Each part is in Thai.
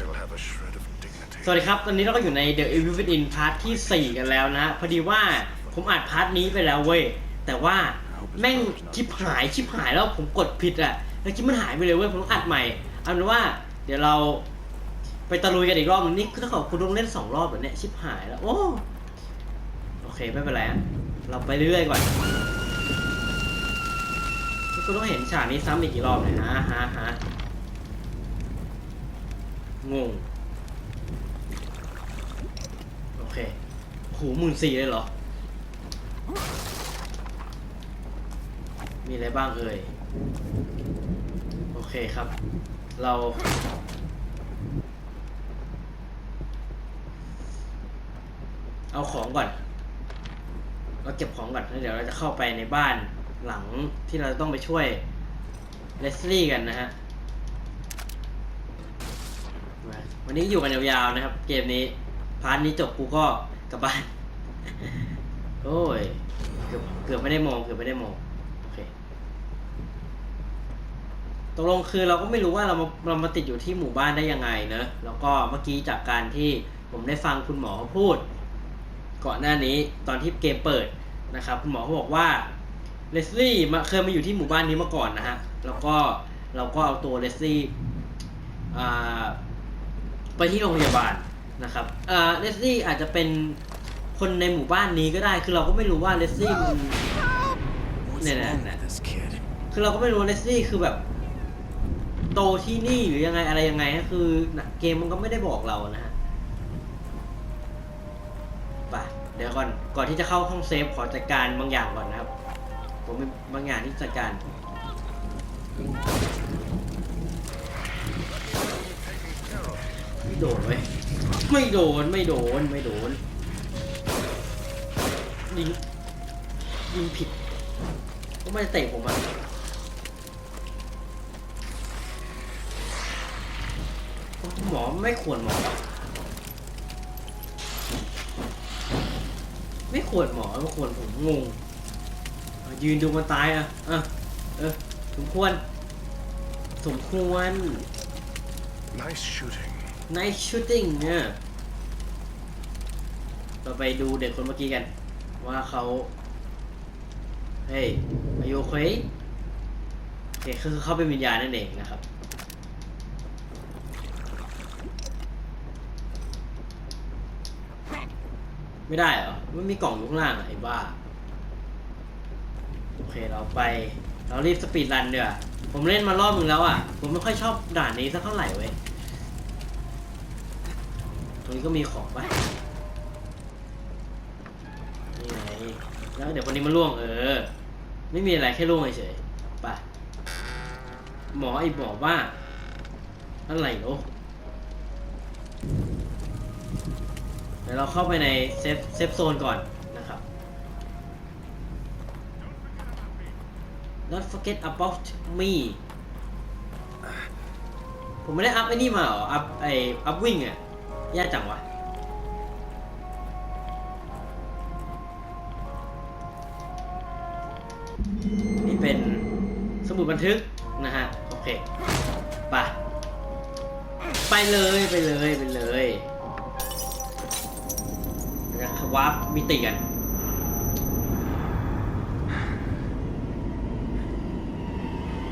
สวัสดีครับ ตอนนี้เราก็อยู่ใน The Evil Within พาร์ทที่ 4 กันแล้วนะ พอดีว่าผมอัดพาร์ทนี้ไปแล้วเว้ย แต่ว่าแม่งชิบหายชิบหายแล้วผมกดผิดอะแล้วคลิปมันหายไปเลยเว้ย ผมต้องอัดใหม่เอาเป็นว่า เดี๋ยวเราไปตะลุยกันอีกรอบนึงนี่คือถ้าเกิดคุณต้องเล่นสองรอบแบบเนี้ยชิบหายแล้ว โอ้ โอเค ไม่เป็นไรอะเราไปเรื่อยๆก่อนนี่คุณต้องเห็นฉากนี้ซ้ำอีกกี่รอบเนี่ยฮะฮะฮะ งง โอเคหูหมื่นสี่เลยเหรอ มีอะไรบ้างเอ่ย โอเคครับ เราเอาของก่อน เราเก็บของก่อนแล้วเดี๋ยวเราจะเข้าไปในบ้านหลังที่เราต้องไปช่วยเลสลี่กันนะฮะ วันนี้อยู่กันยาวๆนะครับ เกมนี้ พาร์ทนี้จบกูก็กลับบ้าน โอ้ย เกือบเกือบไม่ได้มองเกือบไม่ได้มอง โอเค ตกลงคือเราก็ไม่รู้ว่าเรามาเรามาติดอยู่ที่หมู่บ้านได้ยังไงเนอะ แล้วก็เมื่อกี้จากการที่ผมได้ฟังคุณหมอพูด ก่อนหน้านี้ตอนที่เกมเปิดนะครับ คุณหมอเขาบอกว่าเลสลี่มาเคยมาอยู่ที่หมู่บ้านนี้มาก่อนนะฮะ แล้วก็เราก็เอาตัวเลสลี่อ่า ไปที่โรงพยาบาลนะครับอ่าเลสลี่อาจจะเป็นคนในหมู่บ้านนี้ก็ได้ คือเราก็ไม่รู้ว่าเลสลี่มัน What's Nah, nah, wrong nah. with this kid? คือเราก็ไม่รู้ว่าเลสลี่คือแบบ โตที่นี่หรือยังไงอะไรยังไงนะคือน่ะเกมมันก็ไม่ได้บอกเรานะฮะไปเดี๋ยวก่อนก่อนที่จะเข้าห้องเซฟขอจัดการบางอย่างก่อนนะครับ ผมมีบางอย่างที่จัดการ โดนเว้ยไม่โดนไม่โดนไม่โดนยิงยิงผิดก็ไม่เตะผมอะหมอไม่ควรหมอไม่ควรหมอไม่ควรผมงงยืนดูมันตายอะอะเออสมควรสมควร Nice shooting. Nice shooting เนี่ยเราไปดูเด็กคนเมื่อกี้กัน ว่าเขาเฮ้ยอายุเคยโอเคคือเขาเป็นวิญญาณนั่นเองนะครับไม่ได้เหรอ มันมีกล่องอยู่ข้างล่างอไอ้บ้า โอเคเราไป เรารีบสปีดรันเดี๋ยวผมเล่นมารอบนึงแล้วอะ ผมไม่ค่อยชอบด่านนี้สักเท่าไหร่เว้ย ตรงนี้ก็มีของปะนี่ไงแล้วเดี๋ยวคนนี้มาล่วงเออ ไม่มีอะไรแค่ล่วงเฉยๆไปหมอไอ้บอกว่าอะไรโอ้เดี๋ยวเราเข้าไปในเซฟเซฟโซนก่อนนะครับ Not forget about me ผมไม่ได้อัพไอ้นี่มาเหรอ อัพไออัพวิ่งอะ ยากจังวะ นี่เป็นสมุดบันทึกนะฮะ โอเคไปไปเลยไปเลยไปเลยนะครับวาร์ปมิติกัน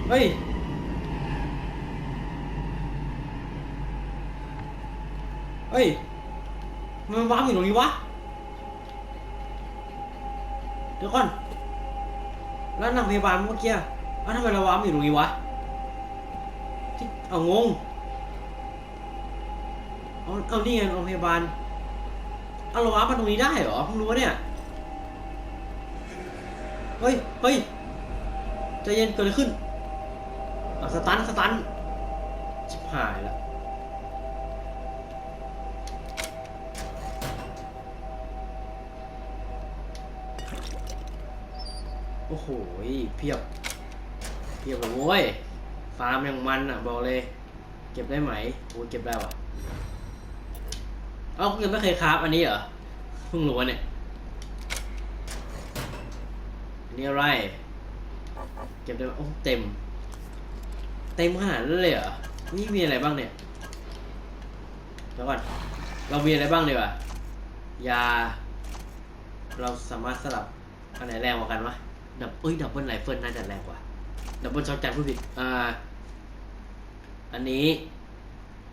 เฮ้ย เฮ้ยทำไมันวาร์ปอยู่ตรงนี้วะ เดี๋ยวก่อน แล้วนางพยาบาลเมื่อกี้อะเอ้าวทำไมเราวาร์ปอยู่ตรงนี้วะที่เอางงเอาเอานี่ไงโรงพยาบาลเอาเราวาร์ปมาตรงนี้ได้เหรอเพิ่งรู้วะเนี่ย เฮ้ย เฮ้ยใจเย็นเกิดอะไรขึ้นอะสตันสตันชิบหายละ โอ้โหเพียบ เพียบเลยโว้ยฟาร์มอย่างมันอะ บอกเลย เก็บได้ไหมโอ้เก็บได้ว่ะเอ้ายังไม่เคยคราฟอันนี้เหรอเพิ่งรู้เนี่ยอันนี่อะไร เก็บได้โอ้เต็ม เต็มขนาดนั้นเลยเหรอนี่มีอะไรบ้างเนี่ยแล้วก่อนเรามีอะไรบ้างดีวะยา เราสามารถสลับอันไหนแรงกว่ากันวะ ดับเอ้ยดับเบิลไรเฟิลน่าจะแรงกว่าดับเบิลช็อตจันผู้ผิดอ่าอันนี้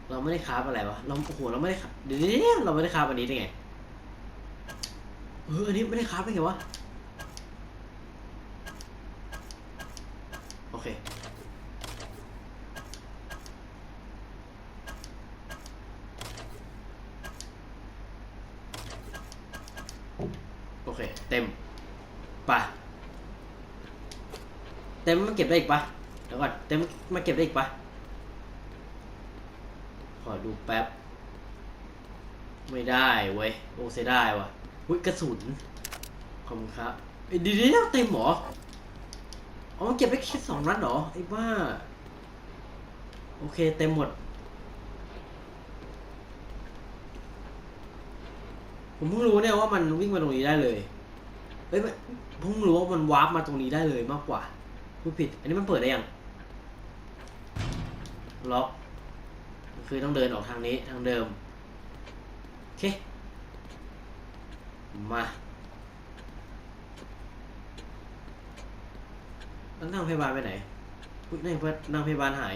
เราไม่ได้คราบอะไรวะเราโอ้โหเราไม่ได้คาฟเดี๋ยวเราไม่ได้คราบอันนี้ได้ไงเอออันนี้ไม่ได้คราบได้ไงวะโอเค โอเค เต็มไปะเต็ มมันเก็บได้อีกปะเดี๋ยวก่อนเต็มมันเก็บได้อีกปะขอดูแป๊บ ไม่ได้เว้ยโอเสียดายว่ะอุ้ยกระสุนขอบคุณครับเอ้ยเดียวเต็มหรออ๋อมันเก็บได้แค่สองนัดหรอไอ้บ้า โอเคเต็มหมด ผมเพิ่งรู้เนี่ยว่ามันวิ่งมาตรงนี้ได้เลยเฮ้ยเพิ่งรู้ว่ามันวาร์ปมาตรงนี้ได้เลยมากกว่า พูดผิด อันนี้มันเปิดได้ยัง ล็อก คือต้องเดินออกทางนี้ทางเดิม โอเค มาแล้วนั่งพยาบาลไปไหนอุ๊ยนั่งนั่งพยาบาลหาย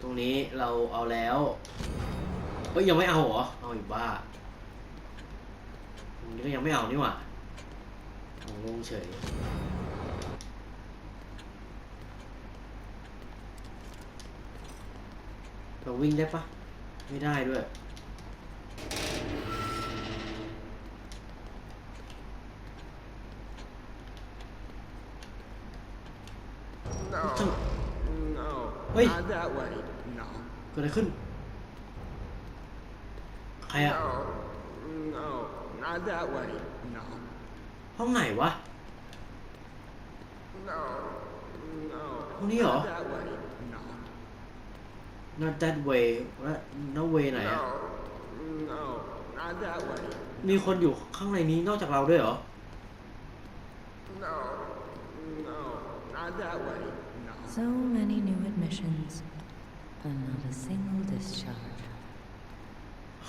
ตรงนี้เราเอาแล้วเฮ้ยยังไม่เอาเหรอ เอาอีกบ้าตรงนี้ก็ยังไม่เอานี่หว่าเอางงเฉย เราวิ่งได้ปะไม่ได้ด้วย No. No. Oi. Not that way. No. เกิดอะไรขึ้น ใครอะ No. No. Not that way. No. ห้องไหนวะ No. No. ห้องนี้เหรอ Not that way. No. Not that way แล้ว no way ไหนอะ No. No. Not that way. มีคนอยู่ข้างในนี้นอกจากเราด้วยเหรอ No. No. Not that way. No. So many new admissions, but not a single discharge.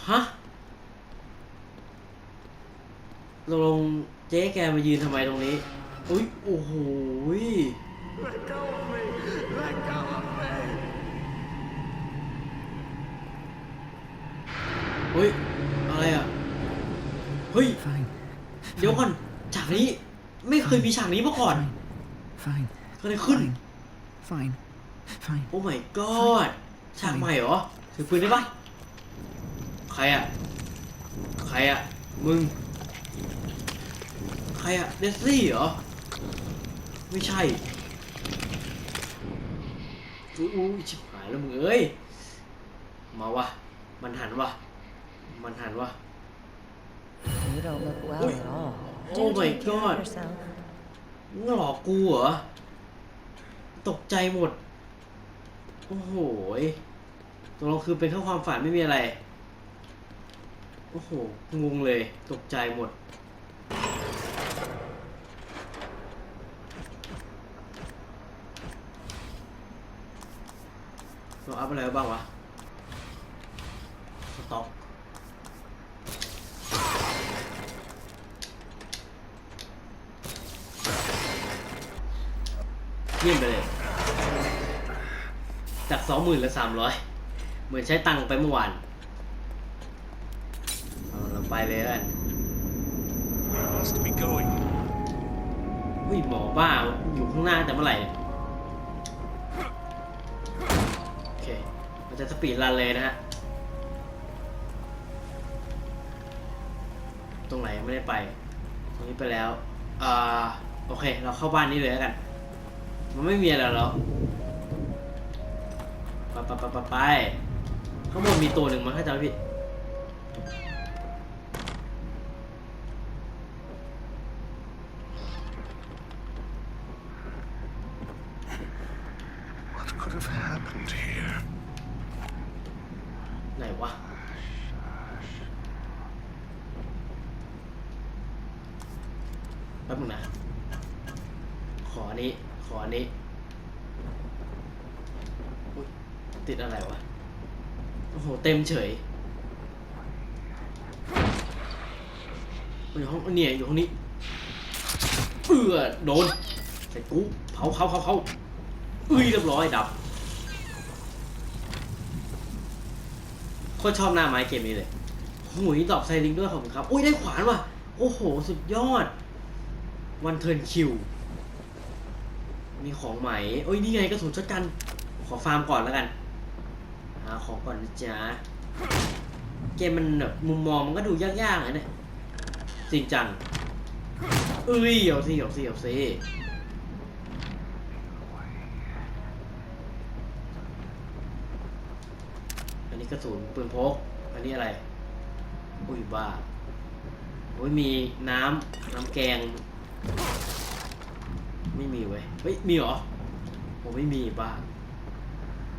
ฮะตกลงเจ๊แกมายืนทำไมตรงนี้ อุ้ยโอ้โหย Let go of me. Let go of me. เฮ้ย อะไรอะ เฮ้ย Fine. เดี๋ยวก่อน ฉากนี้ไม่เคยมีฉากนี้มาก่อน Fine. เกิดอะไรขึ้น Fine. Fine. โอ้ my god ฉากใหม่เหรอ ถือปืนได้ปะใครอะใครอะมึง ใครอะเดซซี่เหรอ ไม่ใช่อุ้ยอุ้ยชิบหายแล้วมึงเอ้ย มาวะ มันหันวะ มันหันวะ You don't look well Oi. at all. Oh Do my take care of God. yourself. มึงหลอกกูเหรอ ตกใจหมด โอ้โหยตกลงคือเป็นแค่ความฝันไม่มีอะไร โอ้โห งงเลย ตกใจหมด เราอัพอะไรไว้บ้างวะ สต็อก เยี่ยมไปเลย จากสองหมื่นเหลือสามร้อยเหมือนใช้ตังค์ไปเมื่อวานเอาเราไปเลยแล้วกัน Where else to be going? อุ้ยหมอบ้าอยู่ข้างหน้าแต่เมื่อไหร่เนี่ยโอเคเราจะสปีดรันเลยนะฮะ ตรงไหนยังไม่ได้ไป ตรงนี้ไปแล้ว อ่า โอเค เราเข้าบ้านนี้เลยแล้วกัน มันไม่มีอะไรแล้วไปไปไปไปไปข้างบนมีตัวหนึ่งมั้งถ้าจำไม่ผิด ติดอะไรวะ โอ้โห เต็มเฉยอยู่ห้องเนี่ยอยู่ห้องนี้เออโดนใส่กูเผาเขาเขาเขาอุ้ยเรียบร้อยดับโคตรชอบหน้าไม้เกมนี้เลยหุยตอบไซริงด้วยขอบคุณครับ อุ้ยได้ขวานว่ะ โอ้โห สุดยอด วันเทิร์นคิว มีของใหม่โอ้ยนี่ไงกระสุนชดกัน ขอฟาร์มก่อนแล้วกันาของก่อนนะจ๊ะ เกมมันแบบมุมมองมันก็ดูยากๆนะเนี่ยจริงจังเอ้ยเอาสิเอาสิเอาสิอันนี้กระสุนปืนพก อันนี้อะไร อุ้ยบ้าโอ้ยมีน้ำน้ำแกง ไม่มีเว้ย เฮ้ย มีเหรอผมไม่มีบ้า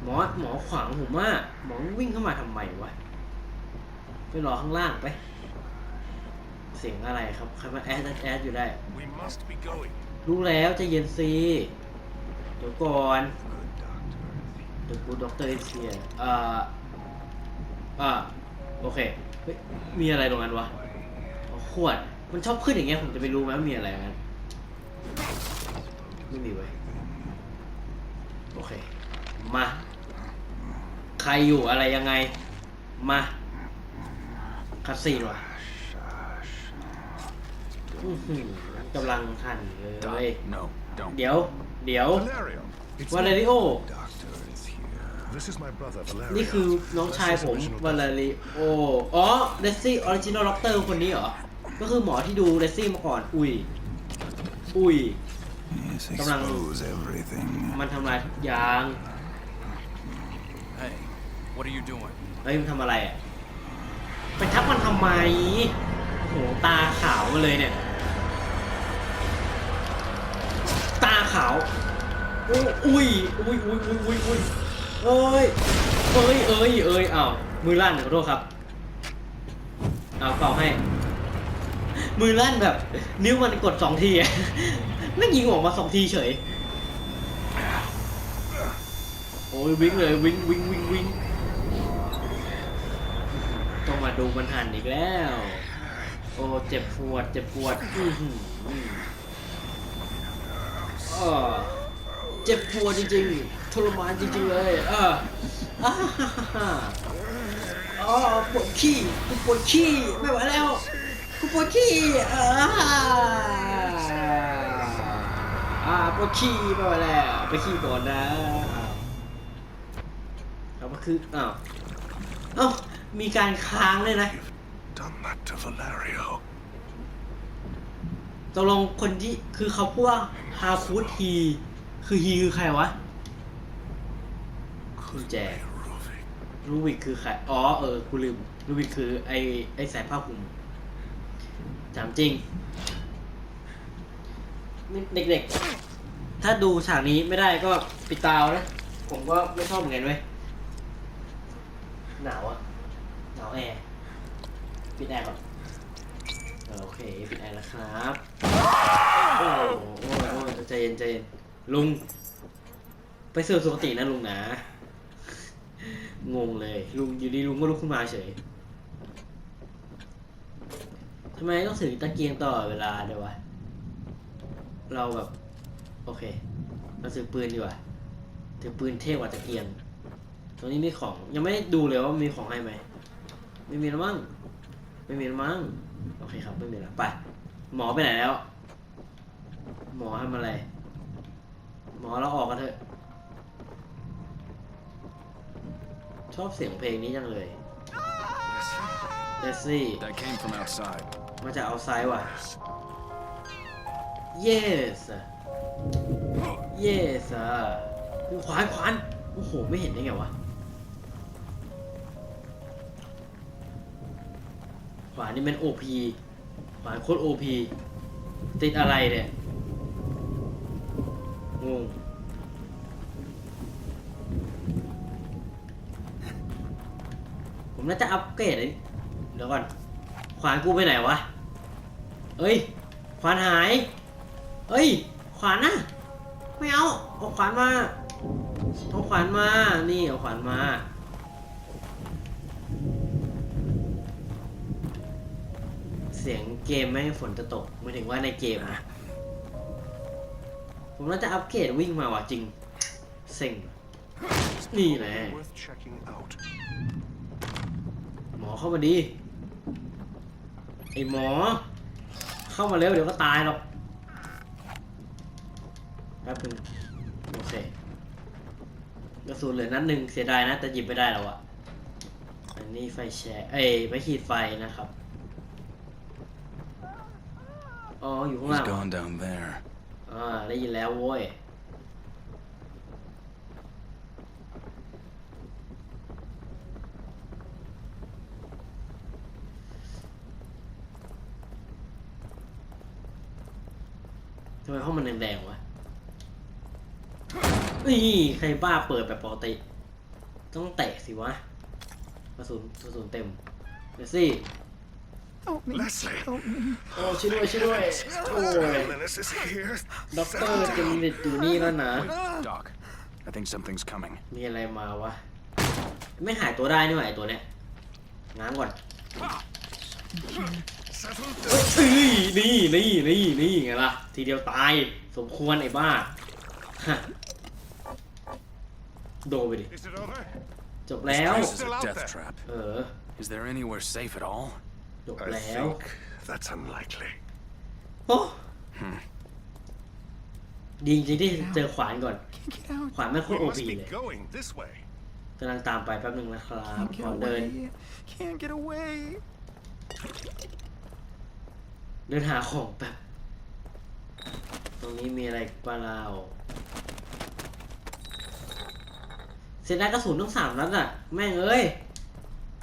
หมอหมอขวางผมว่าหมอวิ่งเข้ามาทำไมวะไปรอข้างล่างไป เสียงอะไรครับใครมาแอดแอดแอดอยู่ได้ We must be going. รู้แล้วใจะเย็นซีเดี๋ยวก่อน Good doctor. เดี๋ยวกูด็อกเตอร์เอเชียอ่าอ่าโอเคเฮ้ยมีอะไรตรงนั้นวะอ๋อขวด มันชอบขึ้นอย่างเงี้ยผมจะไปรู้ไหมว่ามีอะไรงั้นไม่มีเว้ยโอเค มา ใครอยู่อะไรยังไง มาคัดซีนว่ะอื้อหือกำลังทันเลย No, don't. เดี๋ยว เดี๋ยว Valerio. It's วาเลริโอ Doctor is here. This is my brother Valerio. นี่คือน้องชายผม วาเลริโอ อ๋อเดซี่ออริจินอลด็อกเตอร์คนนี้เหรอ ก็คือหมอที่ดูเดซี่มาก่อน อุ้ย อุ้ย Yes, Come on. expose everything. มันทำลายทุกอย่าง Hey, what are you doing? เฮ้ยมันทำอะไรอะไปทับมันทำไมโหตาขาวมาเลยเนี่ย ตาขาวอุ้ยอุ้ยอุ้ยอุ้ยอุ้ยอุ้ยอุ้ยเอ้ยเอ้ยเอ้ยเอ้ยอ้าวมือลั่นขอโทษครับเอาเป่าให้ มือลั่นแบบ นิ้วมันกดสองทีอะไม่ยิงออกมาสองทีเฉย โอ้ยวิ่งเลยวิ่งวิ่งวิ่งวิ่งต้องมา ดูมันหันอีกแล้ว โอ้เจ็บปวด เจ็บปวดอือหืออ้อเจ็บปวดจริงๆทรมานจริงๆเลยเอออ่าฮ่าฮ่าฮ่าอ๋อปวดขี้กูปวดขี้ไม่ไหวแล้วกูปวดขี้อ่าอ่าปวดขี้ไม่ไหวแล้วไปขี้ก่อนนะอ้าแล้วก็คืออ้าวเอ้า มีการค้างเลยนะ Done that to Valerio. ตกลงคนที่คือเขาพูดว่าฮาฟูดฮีคือฮีคือใครวะ Could Jay. be Ruvik. รูบิกคือใคร อ๋อ เออ กูลืม รูบิกคือไอไอสายผ้าคลุมถามจริง เด็กๆ ถ้าดูฉากนี้ไม่ได้ก็ปิดตาเอานะ ผมก็ไม่ชอบเหมือนกันเว้ย หนาวอะ หนาแอร์ปิดแอร์ก่อนโอเคปิดแอร์แล้วครับโอ้โหโอ้ยโอ้ยใจเย็นใจเย็นลุง ไปเสือสุขตินะลุงนะ งงเลย ลุงอยู่ดีลุงก็ลุกขึ้นมาเฉยทำไมต้องถือตะเกียงตลอดเวลาเดี๋ยววะ เราแบบ โอเค เราถือปืนดีกว่าถือปืนเท่กว่าตะเกียงตรงนี้มีของ ยังไม่ดูเลยว่ามีของให้ไหม ไม่มีแล้วมั้งไม่มีแล้วมั้งโอเคครับไม่มีแล้วไปหมอไปไหนแล้ว หมอทำอะไร หมอเราออกกันเถอะ ชอบเสียงเพลงนี้จังเลยเดซี่ That came from outside. มาจากเอาไซด์ว่ะ yes yes อะขวานขวานโอ้โห ไม่เห็นได้ไงวะานนี่เป็น OP ขวานโคตร OP ติดอะไรเนี่ย งง ผมน่าจะอัปเกรดเลยเดี๋ยวก่อน ขวานกูไปไหนวะ เอ้ย ขวานหาย เอ้ย ขวานนะไม่เอา เอาขวานมา เอาขวานมา นี่ เอาขวานมา เสียงเกมไม่ให้ฝนจะตกหมายถึงว่าในเกมนะผมน่าจะอัปเกรดวิ่งมาว่ะจริง เซ็ง นี่แหละ Worth checking out. หมอเข้ามาดี ไอหมอ เข้ามาเร็วเดี๋ยวก็ตายหรอกแป๊บนึงโอเคกระสุนเหลือนัดหนึ่งเสียดายนะ แต่หยิบไม่ได้แล้วอะอันนี้ไฟแชร์เอ้ยไม่ขีดไฟนะครับ อ๋ออยู่ข้าง He's ล่าง gone down there. อ่าได้ยินแล้วโว้ย ทำไมห้องมันแดงๆวะ นี่ใครบ้าเปิดแบบปกติ ต้องเตะสิวะกระสุนกระสุนเต็มเดี๋ยวสิ Help me. Leslie. Help me. โอ้ช่วยด้วยช่วยด้วยโอ้ย Menace is here. ด็อกเตอร์เจมินิตอยู่นี่แล้วนะ Wait, Doc. I think something's coming. มีอะไรมาวะ ไม่หายตัวได้นี่หว่าไอตัวเนี้ยง้างก่อน Settle เอ้ยนี่นี่นี่นี่ไงล่ะ ทีเดียวตาย สมควรไอ้บ้าฮะโดนไปดิ Is it over? จบแล้ว This is Still a out death there. trap. เออ Is there anywhere safe at all? จบ I แล้ว think that's unlikely. โอ้ดีจริงๆที่เจอขวานก่อน Can't get out. ขวานไม่โค We ตรโอ must พี be เลย going this way. กำลังตามไปแป๊บหนึ่งนะครับ Can't ขอ get เดิน away. Can't get away. เดินหาของแบบตรงนี้มีอะไรปลาลาวเสียดายกระสุนทั้งสามนัดอะ แม่งเอ้ย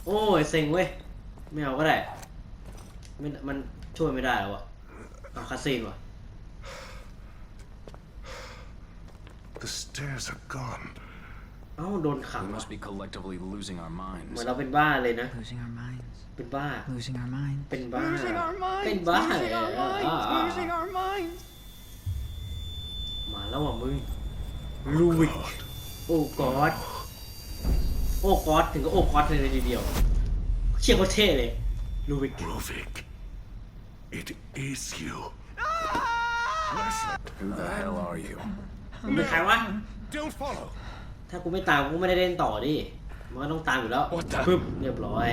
โอ้ยเซ็งเว้ย ไม่เอาก็ได้ ไม่มันช่วยไม่ได้แล้วอะเอาคาซีนว่ะ The stairs are gone. เอ้าโดนขัง We ว่ะ must be collectively losing our เหมื minds. อนเราเป็นบ้าเลยนะ Losing our minds. เป็นบ้า Losing our minds. เป็นบ้า Losing our minds. เป็นบ้า Losing our อ่า minds. Losing our minds. มาแล้วอะมึงลูวิกโอ้กอดโอ้กอดถึงก็โอ้กอดเลยทีเดียว เชี่ยโคตรเท่เลยลูวิก Rovik. It is you. Leslie, Who the hell are you? มึงเป็นใครวะ don't follow. ถ้ากูไม่ตามกูก็ไม่ได้เล่นต่อดิ มันก็ต้องตามอยู่แล้ว What the- ปึ๊บเรียบร้อย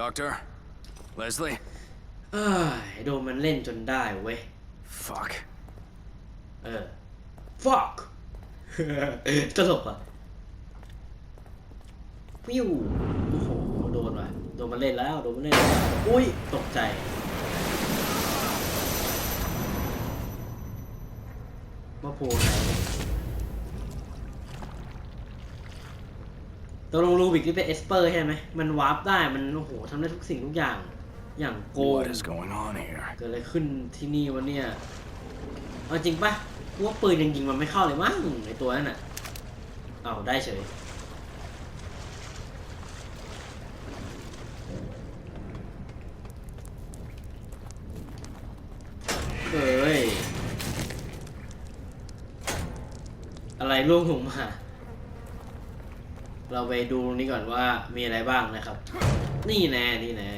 Doctor? Leslie? เอ้ยโดนมันเล่นจนได้เว้ย Fuck. เออ fuck ตลกอะฟิว ดนมันเล่นแล้วโดนมันเล่นแล้วอุ้ยตกใจมาโผล่ไหนเนี่ยตกลงรูบิกที่เป็นเอสเปอร์ใช่ไหมมันวาร์ปได้มันโอ้โหทำได้ทุกสิ่งทุกอย่างอย่างโกง What is going on here? เกิดอะไรขึ้นที่นี่วะเนี่ยเอาจริงปะกูว่าปืนยังยิงมันไม่เข้าเลยมั้งไอตัวนั้นอะเอาได้เฉย เอ้ย อะไรร่วงลงมา เราไปดูตรงนี้ก่อนว่ามีอะไรบ้างนะครับ นี่แน่นี่แน่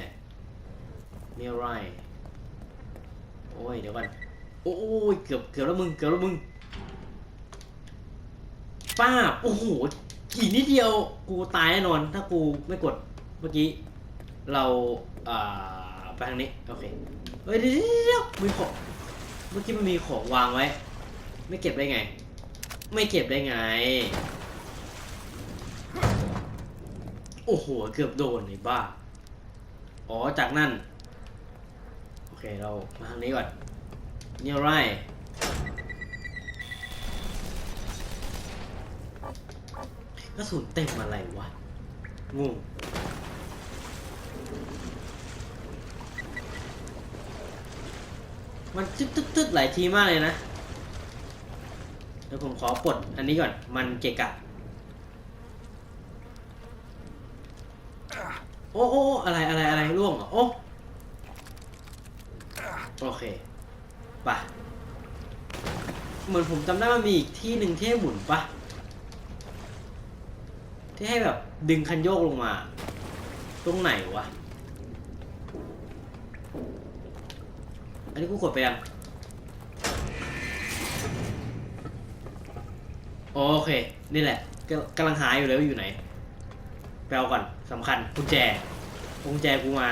นี่อะไรโอ้ยเดี๋ยวก่อนโอ้ยเกือบเกือบแล้วมึงเกือบแล้วมึงป้าโอ้โหอีกนิดเดียวกูตายแน่นอน ถ้ากูไม่กดเมื่อกี้ เราอ่าไปทางนี้โอเคเฮ้ยเดี๋ยวเดี๋ยวเดี๋ยวมีของเมื่อกี้มันมีของวางไว้ ไม่เก็บได้ไง ไม่เก็บได้ไง โอ้โห เกือบโดนไอ้บ้า อ๋อ จากนั่น โอเค เรามาทางนี้ก่อนเนี่ไรกระสุนเต็มอะไรวะ งงมันตึ๊ดตึ๊ดตึ๊ดหลายทีมากเลยนะ ดี๋ยวผมขอปลดอันนี้ก่อน มันเกะกะ โอ้โอ้อะไรอะไรอะไรร่วงเหรอ โอ้ โอเคปะเหมือนผมจำได้มันมีอีกที่หนึ่งที่ให้หมุนปะที่ให้แบบดึงคันโยกลงมา ตรงไหนวะ อันนี้กูกดไปยัง โอเค นี่แหละกำลังหาอยู่เลยว่าอยู่ไหนไปเอาก่อนสำคัญกุญแจกุญแจกูมา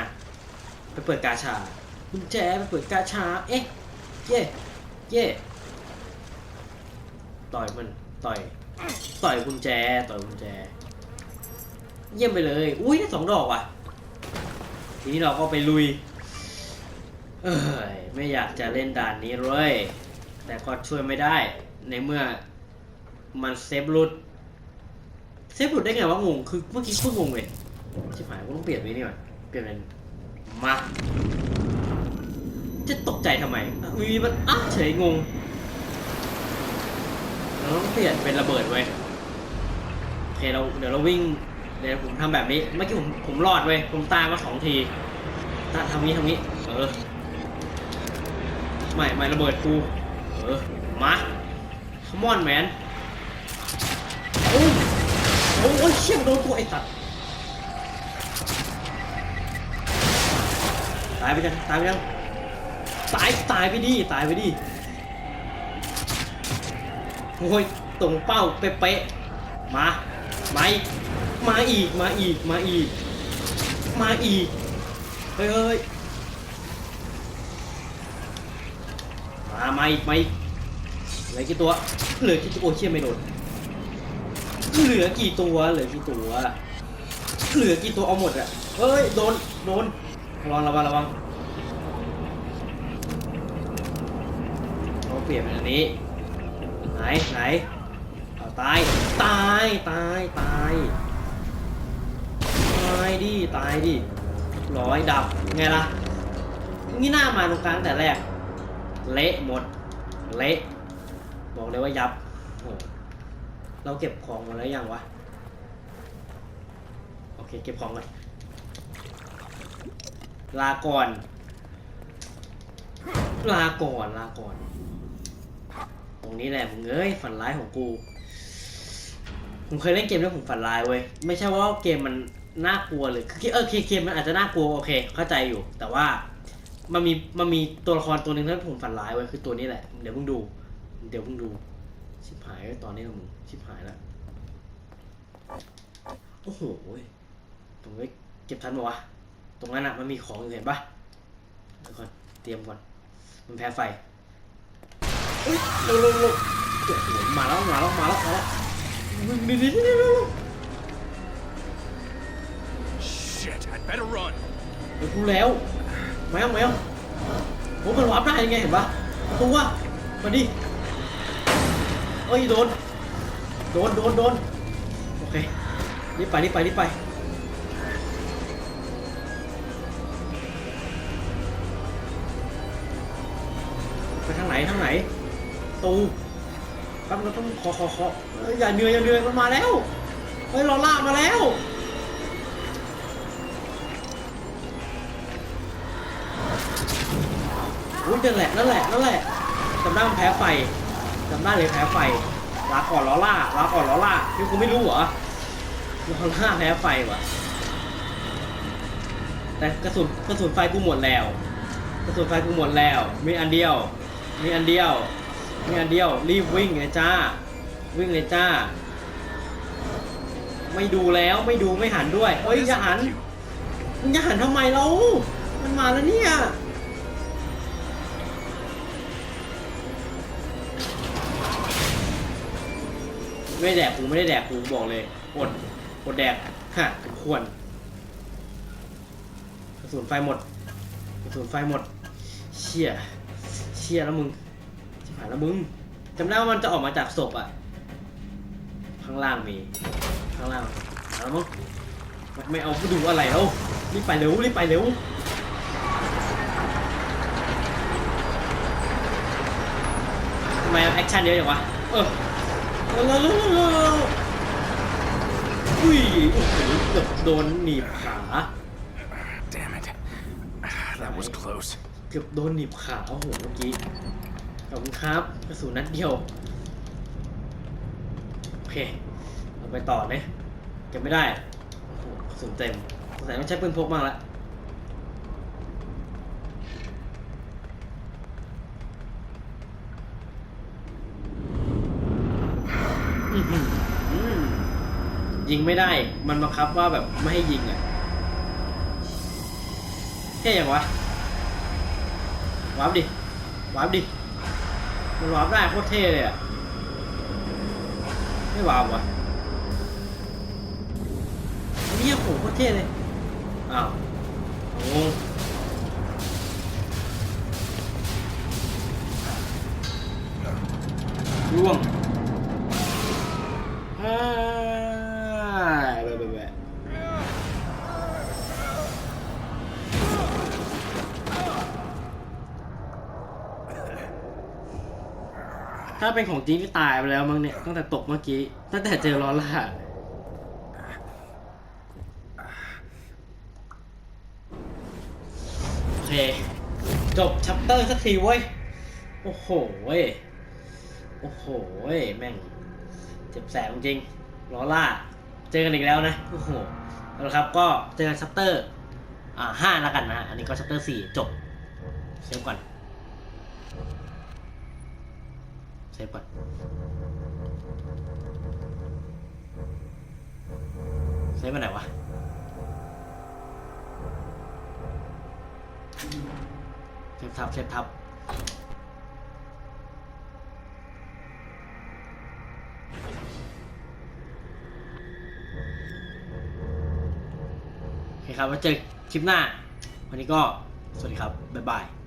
ไปเปิดกาชากุญแจไปเปิดกาชา เอ๊ะ เย่เย่ต่อยมันต่อย ต่อยกุญแจต่อยกุญแจ เยี่ยมไปเลย อุ้ยสองดอกว่ะ ทีนี้เราก็ไปลุย เอ้ยไม่อยากจะเล่นด่านนี้เลย แต่ก็ช่วยไม่ได้ในเมื่อ มันเซฟหลุดเซฟหลุดได้ไงวะงง คือเมื่อกี้เพิ่งงงเลยชิบหายกูต้องเปลี่ยนไปนี่ก่อนเปลี่ยนเป็นมา จะตกใจทำไมอะมีมันอะเฉยงงเราต้องเปลี่ยนเป็นระเบิดไว้ยโอเคเราเดี๋ยวเราวิ่งเดี๋ยวผมทำแบบนี้ เมื่อกี้ผมผมรอดเว้ยผมตายมาสองทีตาทำนี้ทำนี้ เออไม่ไม่ระเบิดกู เออ มาขมอนแมน โอ้ยเชี่ยโดนตัวไอ้สัตว์ตายไปยังตายไปยังตายตายไปดิตายไปดิโอ้ยตรงเป้าเป๊ะๆมามาอีกมาอีกมาอีกมาอีกมาอีกเฮ้ยเฮ้ยเฮ้ยมามาอีกมาอีกเหลือกี่ตัวเหลือกี่ตัวโอ้เชี่ยไม่โดน เหลือกี่ตัว เหลือกี่ตัว เหลือกี่ตัวเอาหมดอะเฮ้ย โดน โดน ระวังระวังระวังเราเปลี่ยนเป็นอันนี้ ไหน ไหน เอาตาย ตาย ตาย ตาย ตายดิ ตายดิ ร้อยดับ ไงล่ะ นี่หน้ามาตรงกลางตั้งแต่แรก เละหมด เละ บอกเลยว่ายับโอ้ เราเก็บของหมดแล้วยังวะ โอเค เก็บของก่อน ลาก่อน ลาก่อนลาก่อน ตรงนี้แหละมึงเอ้ยฝันร้ายของกู ผมเคยเล่นเกมแล้วผมฝันร้ายเว้ย ไม่ใช่ว่าเกมมันน่ากลัวเลยคือเออเกมมันอาจจะน่ากลัวโอเค เข้าใจอยู่ แต่ว่ามันมีมันมีตัวละครตัวหนึ่งที่ผมฝันร้ายไว้คือตัวนี้แหละ เดี๋ยวมึงดู เดี๋ยวมึงดู ชิบหายตอนนี้นะมึง ชิบหายแล้วโอ้โหผมไปเก็บทันปะวะ ตรงนั้นอะมันมีของอยู่เห็นปะเดี๋ยวก่อนเตรียมก่อน มันแพ้ไฟเฮ้ยเร็วเร็วเร็วโอ้โหมาแล้วมาแล้วมาแล้วมาแล้วมึงดีดีดีดี Shit, I'd better run. เดี๋ยวกูแล้วแมวแมวโอ้มันวาร์ปได้ยังไงเห็นปะตัวมาดิ เอ้ยโดน โดน โดน โดน โอเค รีบไป รีบไป รีบไป ไปทางไหน ทางไหน ตูแป๊บเราต้องขอขอขอเอ้ยอย่าเหนื่อยอย่าเหนื่อยมันมาแล้ว เฮ้ยรอล่ามาแล้วอุ้ยนั่นแหละ นั่นแหละ นั่นแหละจำได้มันแพ้ไฟ จำได้เลยแพ้ไฟลาก่อนล้อล่าลาก่อนล้อล่าพี่กูไม่รู้เหรอล้อล่าแพ้ไฟว่ะแต่กระสุนกระสุนไฟกูหมดแล้ว กระสุนไฟกูหมดแล้ว มีอันเดียว มีอันเดียว มีอันเดียว รีบวิ่งเลยจ้า วิ่งเลยจ้า ไม่ดูแล้วไม่ดูไม่หันด้วยเฮ้ยอย่าหันมึงจะหันทำไมเรา มันมาแล้วเนี่ย ไม่ได้แดกกูไม่ได้แดกกูบอกเลยอดอดแดกฮะสมควรกระสุนไฟหมดกระสุนไฟหมด เชี่ยเชี่ยแล้วมึงชิบหายแล้วมึงจำได้ว่ามันจะออกมาจากศพอะข้างล่างมี ข้างล่างแล้วมั้งไม่เอาไปดูอะไรแล้วรีบไปเร็วรีบไปเร็วทำไมแอคชั่นเยอะจังวะ เออ แล้วแล้วแล้วแล้วอุ้ยโอ้โหเกือบโดนหนีบขา Damn it. That was close. เกือบโดนหนีบขาโอ้โหเมื่อกี้ขอบคุณครับกระสุนนัดเดียว โอเคเราไปต่อเลยเก็บไม่ได้โอ้โหกระสุนเต็มสงสัยต้องใช้ปืนพกบ้างละ ยิงไม่ได้ มันบังคับว่าแบบไม่ให้ยิงอะเท่ยังวะวาร์ปดิวาร์ปดิมันวาร์ปได้โคตรเท่เลยอะไม่วาร์ปวะนี่โหโคตรเท่เลยอ้าวงงร่วงอ่า ถ้าเป็นของจริงที่ตายไปแล้วมั้งเนี่ยตั้งแต่ตกเมื่อกี้ ตั้งแต่เจอลอล่าโอเค จบชัปเตอร์สักทีเว้ย โอ้โหเว้ยโอ้โหเยแม่ง เจ็บแสบจริงลอล่า เจอกันอีกแล้วนะ โอ้โหเอาละครับก็เจอกันชัปเตอร์ อ่าห้าแล้วกันนะ อันนี้ก็ชัปเตอร์สี่จบเซฟก่อน เซ ฟก่อนเซฟไปไหนวะเซฟทับเซฟทับโอเคครับไว้เจอคลิปหน้า วันนี้ก็สวัสดีครับ บ๊ายบาย